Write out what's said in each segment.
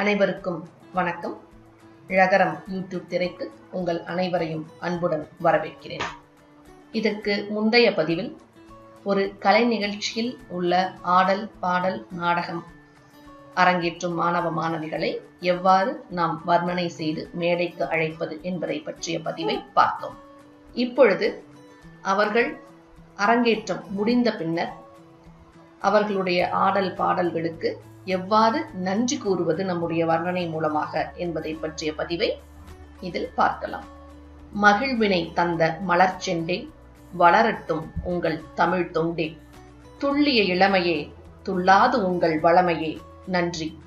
அனைவருக்கும் வணக்கம். ழகரம் யூடியூப் திரைக்கு உங்கள் அனைவரையும் அன்புடன் வரவேற்கிறேன். இதற்கு முந்தைய பதிவில் ஒரு கலை நிகழ்ச்சியில் உள்ள ஆடல் பாடல் நாடகம் அரங்கேற்றும் மாணவ மாணவிகளை எவ்வாறு நாம் வர்ணனை செய்து மேடைக்கு அழைப்பது என்பதை பற்றிய பதிவை பார்த்தோம். இப்பொழுது அவர்கள் அரங்கேற்றம் முடிந்த பின்னர் அவர்களுடைய ஆடல் பாடல்களுக்கு எவ்வாறு நன்றி கூறுவது நம்முடைய வர்ணனை மூலமாக என்பதை பற்றிய பதிவை இதில் பார்க்கலாம். மகிழ்வினை தந்த மலர்ச்செண்டே வளரட்டும் உங்கள் தமிழ் தொண்டே. துள்ளிய இளமையே துள்ளாது உங்கள் வளமையே நன்றி.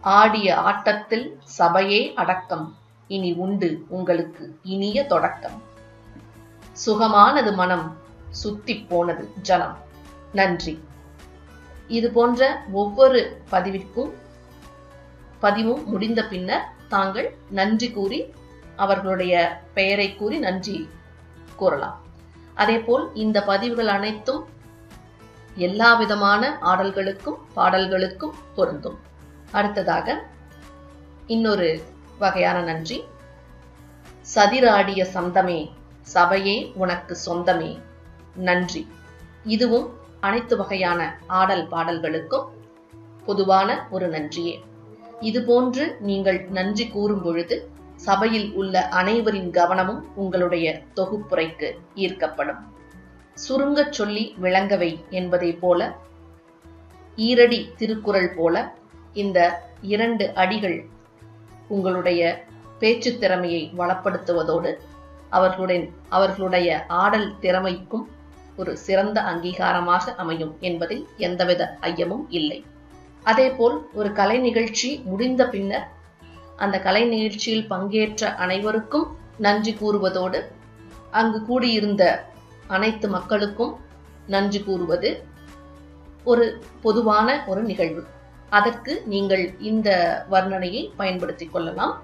ஆடிய ஆட்டத்தில் சபையே அடக்கம் இனி உண்டு உங்களுக்கு இனிய தொடக்கம். சுகமானது மனம் சுத்தி போனது ஜனம். நன்றி. இது போன்ற ஒவ்வொரு பதிவிற்கும் பதிவும் முடிந்த பின்னர் தாங்கள் நன்றி கூறி அவர்களுடைய பெயரை கூறி நன்றி கூறலாம். அதேபோல் இந்த பதிவுகள் அனைத்தும் எல்லா விதமான ஆடல்களுக்கும் பாடல்களுக்கும் பொருந்தும். அடுத்ததாக இன்னொரு வகையான நன்றி. சதிராடிய சந்தமே சபையே உனக்கு சொந்தமே. நன்றி. இதுவும் அனைத்து வகையான ஆடல் பாடல்களுக்கும் பொதுவான ஒரு நன்றியே. இதுபோன்று நீங்கள் நன்றி கூறும் பொழுது சபையில் உள்ள அனைவரின் கவனமும் உங்களுடைய தொகுப்புரைக்கு ஈர்க்கப்படும். சுருங்கச் சொல்லி விளங்கவை என்பதை போல ஈரடி திருக்குறள் போல இந்த இரண்டு அடிகள் உங்களுடைய பேச்சு திறமையை வளப்படுத்துவதோடு அவர்களுடன் அவர்களுடைய ஆடல் திறமைக்கும் ஒரு சிறந்த அங்கீகாரமாக அமையும் என்பதில் எந்தவித ஐயமும் இல்லை. அதேபோல் ஒரு கலை நிகழ்ச்சி முடிந்த பின்னர் அந்த கலை நிகழ்ச்சியில் பங்கேற்ற அனைவருக்கும் நன்றி கூறுவதோடு அங்கு கூடியிருந்த அனைத்து மக்களுக்கும் நன்றி கூறுவது ஒரு பொதுவான ஒரு நிகழ்வு. அதற்கு நீங்கள் இந்த வர்ணனையை பயன்படுத்திக் கொள்ளலாம்.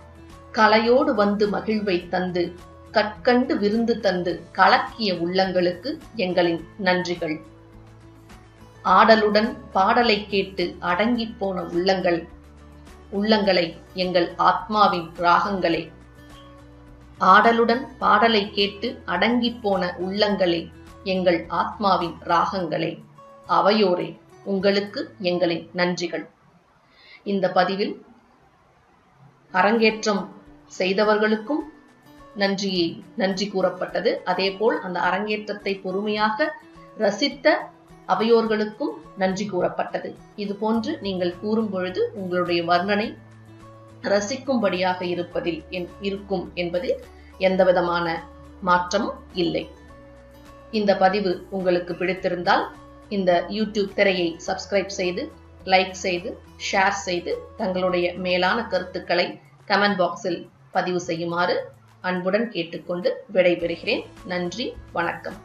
கலையோடு வந்து மகிழ்வை தந்து கற்கண்டு விருந்து தந்து கலக்கிய உள்ளங்களுக்கு எங்களின் நன்றிகள். ஆடலுடன் பாடலை கேட்டு அடங்கி போன உள்ளங்கள் உள்ளங்களை எங்கள் ஆத்மாவின் ராகங்களே. ஆடலுடன் பாடலை கேட்டு அடங்கி போன உள்ளங்களே எங்கள் ஆத்மாவின் ராகங்களே. அவையோரே உங்களுக்கு எங்களின் நன்றிகள். இந்த பதிவில் அரங்கேற்றம் செய்தவர்களுக்கும் நன்றியை நன்றி கூறப்பட்டது. அதேபோல் அந்த அரங்கேற்றத்தை பொறுமையாக ரசித்த அவையோர்களுக்கும் நன்றி கூறப்பட்டது. இது போன்று நீங்கள் கூறும் பொழுது உங்களுடைய வர்ணனை ரசிக்கும்படியாக இருப்பதில் இருக்கும் என்பதில் எந்தவிதமான மாற்றமும் இல்லை. இந்த பதிவு உங்களுக்கு பிடித்திருந்தால் இந்த யூடியூப் திரையை சப்ஸ்கிரைப் செய்து லைக் செய்து ஷேர் செய்து தங்களுடைய மேலான கருத்துக்களை கமெண்ட் பாக்ஸில் பதிவு செய்யுமாறு அன்புடன் கேட்டுக்கொண்டு விடைபெறுகிறேன். நன்றி வணக்கம்.